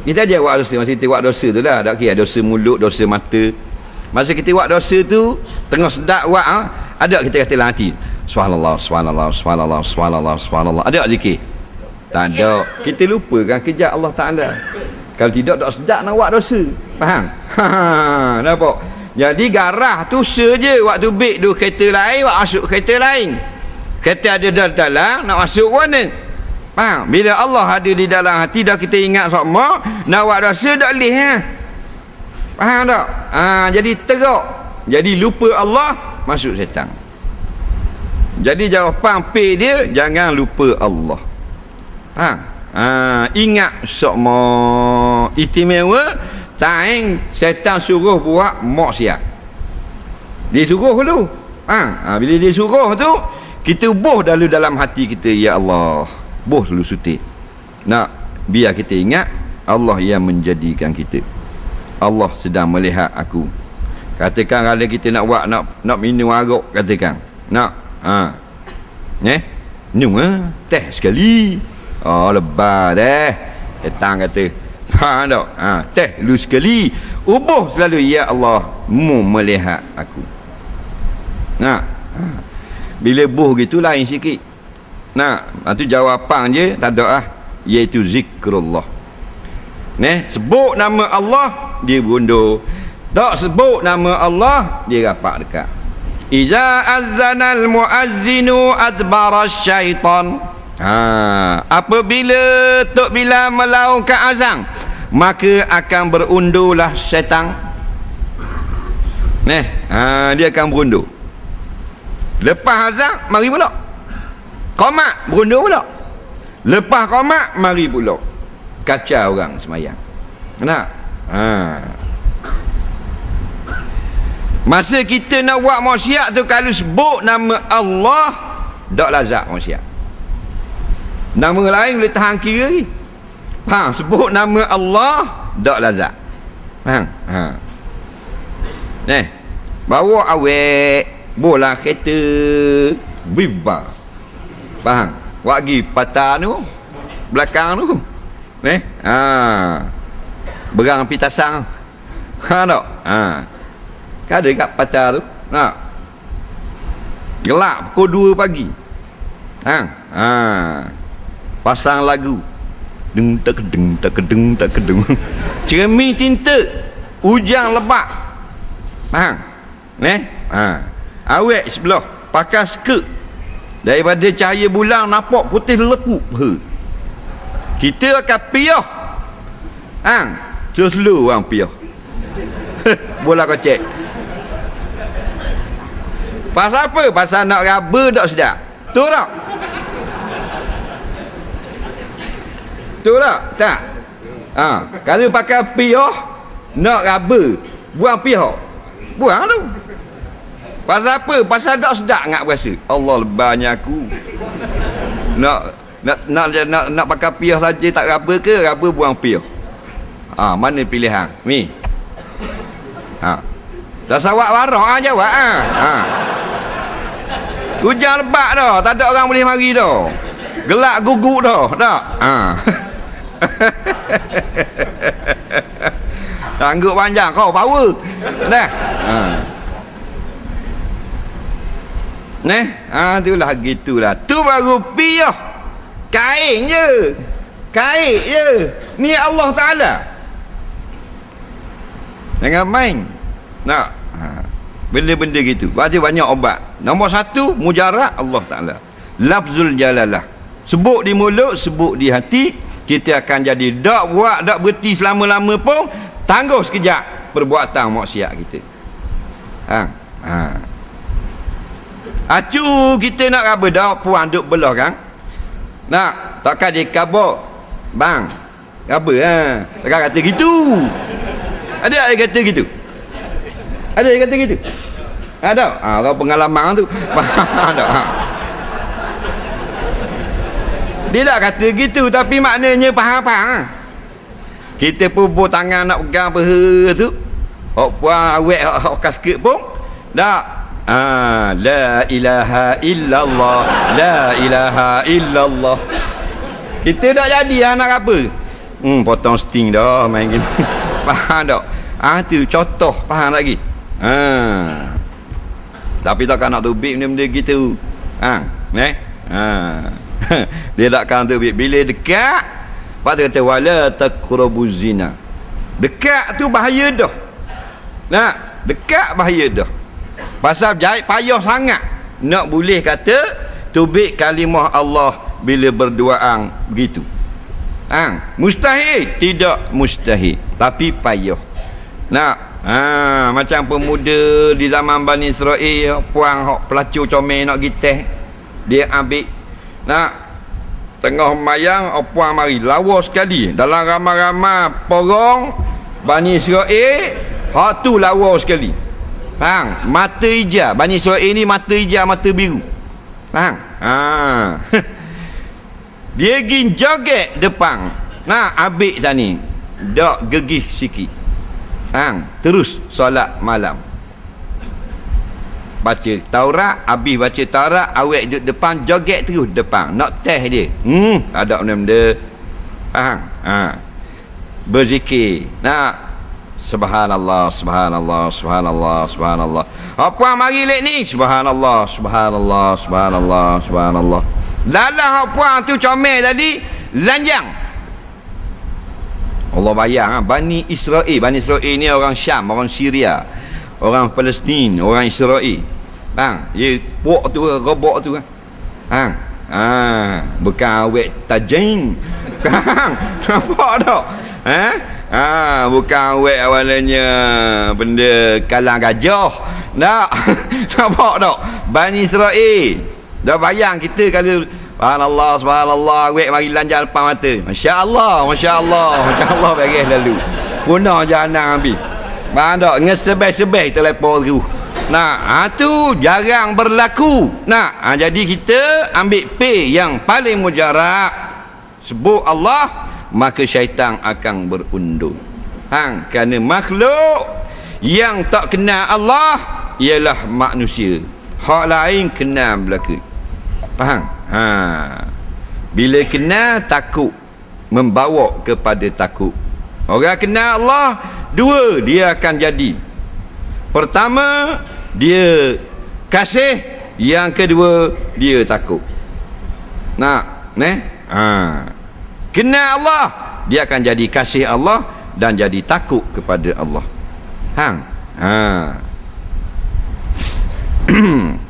Kita dia buat dosa Masa kita buat dosa tu lah Tak kira dosa mulut Dosa mata Masa kita buat dosa tu Tengah sedap buat ha? Ada kita kata dalam hati Subhanallah Subhanallah Subhanallah Subhanallah Subhanallah Ada zikir? Tak ada Kita lupakan kejap Allah Ta'ala Kalau tidak tak sedap nak buat dosa Faham? Ha, nampak? Jadi garah tu saja Waktu beg tu kereta lain Waktu masuk kereta lain Kereta ada dalam Nak masuk mana? Faham? Bila Allah ada di dalam hati dah kita ingat semua, nak buat dosa tak boleh ha? Faham tak? Ha, jadi teruk. Jadi lupa Allah, masuk setan. Jadi jawapan P dia, jangan lupa Allah. Ha? Ha, ingat semua istimewa, taing setan suruh buat maksiat. Dia suruh dulu. Ha? ha, bila dia suruh tu, kita buh dalam dalam hati kita, Ya Allah boh dulu sutik nak biar kita ingat Allah yang menjadikan kita. Allah sedang melihat aku. Katakan kalau kita nak buat nak nak minum arak katakan. Nak ha. Eh? Minum ha? teh sekali. Oh lebar deh datang kata. Ha tak? Ha teh lu sekali. Ubuh selalu ya Allah mu melihat aku. Nak ha. bila buh gitu lain sikit Nah, itu jawapan je tak ada ah iaitu zikrullah. Neh, sebut nama Allah dia berundur. Tak sebut nama Allah dia rapat dekat. Iza azzana al-muazzinu adbara syaitan. Ha, apabila Tok Bila melaungkan azan, maka akan berundurlah syaitan. Neh, ha, dia akan berundur. Lepas azan, mari pula. Komat berundur pula. Lepas komat mari pula. Kacau orang semayang. Kenapa? Ha. Masa kita nak buat maksiat tu kalau sebut nama Allah tak lazat maksiat. Nama lain boleh tahan kira ni. Ha, sebut nama Allah tak lazat. Faham? Ha. Eh, bawa awek bola kereta bibar faham wagi patah tu belakang tu eh ha. Berang api tasang. Ha tak ha. Kan ada kat patah tu? Nak? Gelap pukul 2 pagi. Ha? Ha. Pasang lagu. Deng tak deng tak deng tak deng. Cermin tinta ujang lebat faham eh ha. Awek sebelah pakai skirt daripada cahaya bulan nampak putih lepuk he. kita akan piah. Terus lu orang piah. Bola kocek. Pasal apa? Pasal nak raba tak sedap. Tu tak? Tu tak? Tak? Ha. kalau pakai piah nak raba buang piah. Buang tu Pasal apa? Pasal tak sedap ngak berasa. Allah lebarnya aku. Nak nak nak nak, nak pakai piah saja tak raba ke? Raba buang piah. Ha, mana pilihan? Mi. Ha. Tak sawak warok ah jawab ah. Ha. Hujan lebat dah, tak ada orang boleh mari dah. Gelak guguk dah, tak? Ha. Tanggup panjang kau power. Dah. Ha. Neh, ha itulah gitulah. Tu baru piyah. Kain je. Kain je. Ni Allah Taala. Jangan main. Nak. Ha. Benda-benda gitu. Baca banyak obat. Nombor satu, mujarab Allah Ta'ala. Lafzul jalalah. Sebut di mulut, sebut di hati. Kita akan jadi. Tak buat, tak berhenti selama-lama pun. Tangguh sekejap perbuatan maksiat kita. Ha. Ha. Acu kita nak apa dah puan duk belah kan? Nak takkan dia kabur. Bang. Apa ha? Takkan kata gitu. Ada yang kata gitu. Ada yang kata gitu. Ada. Ah ha, pengalaman tu. Ada. Ha. Dia tak kata gitu tapi maknanya faham-faham. Kita pun buat tangan nak pegang apa tu. Hok puan awek hok kasket pun. Tak Ah, la ilaha illallah, la ilaha illallah. Kita tak jadi anak apa? hmm potong sting dah main gini faham tak? Ah tu contoh faham lagi? Ha tapi takkan nak tubik benda-benda gitu. Ha eh? Ha dia takkan tubik. Bila dekat pak kata wala taqrabu zina. Dekat tu bahaya dah. Nah dekat bahaya dah pasal jahit payah sangat. Nak boleh kata tubik kalimah Allah bila berduaan begitu. Ha, mustahil? Tidak mustahil. Tapi payah. Nak ha, macam pemuda di zaman Bani Israel puang hok pelacur comel nak giteh dia ambil. Nak tengah mayang puang mari. Lawa sekali. Dalam ramai-ramai porong Bani Israel hak tu lawa sekali faham? Mata hijau. Bani Israel ni mata hijau mata biru. Faham? Ha. Dia pergi joget depan. Nak ambil sani dak gegih sikit. Hang terus solat malam. Baca Taurat. Habis baca Taurat awek duduk depan joget terus depan. Nak teh dia. Hmm? Ada benda-benda. Faham? Ha. Berzikir. Nak subhanallah subhanallah subhanallah subhanallah. Apa mari lek ni? Subhanallah subhanallah subhanallah subhanallah. Dalam puan tu comel tadi? Lanjang Allah bayang ha? Bani Israel. Bani Israel ni orang Syam Orang Syria Orang Palestin Orang Israel. Bang Dia pok tu Robok tu kan ha? ha? Bukan awet tajin. Bang Nampak tak? Ha? Ha, bukan awet awalnya benda kalang gajah. Tak. Nampak tak? Bani Israel. Dah bayang kita kalau Subhanallah, subhanallah, wek mari lanjar depan mata. Masya-Allah, masya-Allah, masya-Allah beres lalu. Punah jahanam habis. Faham tak? Ngesebeh-sebeh telefon tu. Nah, ha, tu jarang berlaku. Nah, ha, jadi kita ambil P yang paling mujarab. Sebut Allah, maka syaitan akan berundur. Hang, kerana makhluk yang tak kenal Allah ialah manusia. Hak lain kenal belaka. Faham? Ha. Bila kenal takut. Membawa kepada takut. Orang kenal Allah dua dia akan jadi. Pertama dia kasih. Yang kedua dia takut. Nak ne ha kenal Allah. Dia akan jadi kasih Allah dan jadi takut kepada Allah. Hang. Ha